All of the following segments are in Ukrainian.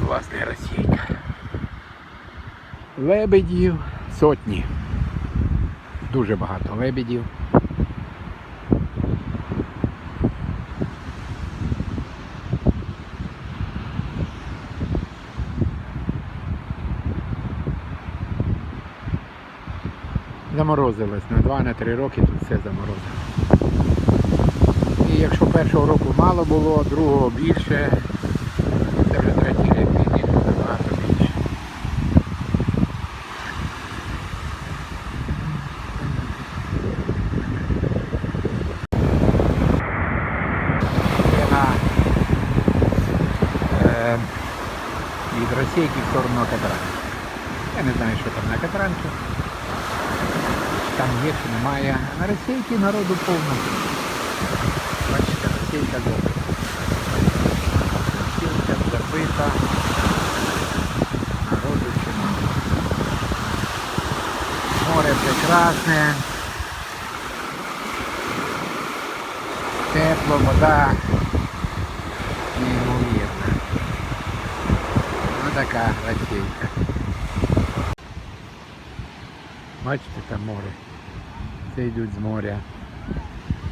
власне російка. Лебедів сотні. Дуже багато лебедів. Заморозилось на 2-3 роки тут все заморозило. І якщо першого року мало було, другого більше, це вже третій рік війни набагато більше. Це на, е, від Російки в сторону Катаранки. Я не знаю, що там на Катаранці. Там є чи немає. На Російки народу повно. Бачите, Російка добре. Російка забита. Народу чимало. Море прекрасне. Тепло, вода. така Російка. Бачите, там море. Це йдуть з моря.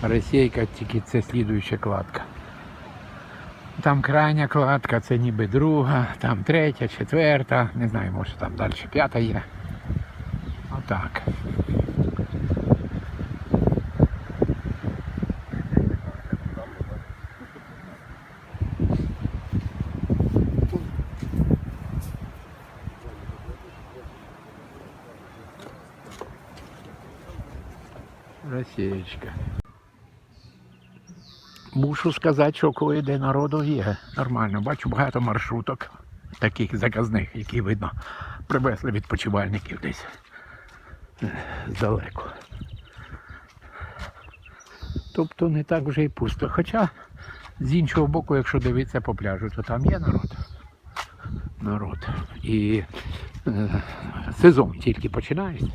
Російка тільки це слідуюча кладка. Там крайня кладка, це ніби друга, там третя, четверта, не знаю, може там далі п'ята є. Отак. Росієчка. Мушу сказати, що кое-де народу є. Нормально. Бачу багато маршруток, таких заказних, які видно, привезли відпочивальників десь е, здалеку. Тобто не так вже і пусто. Хоча з іншого боку, якщо дивитися по пляжу, то там є народ. Народ. І е, сезон тільки починається.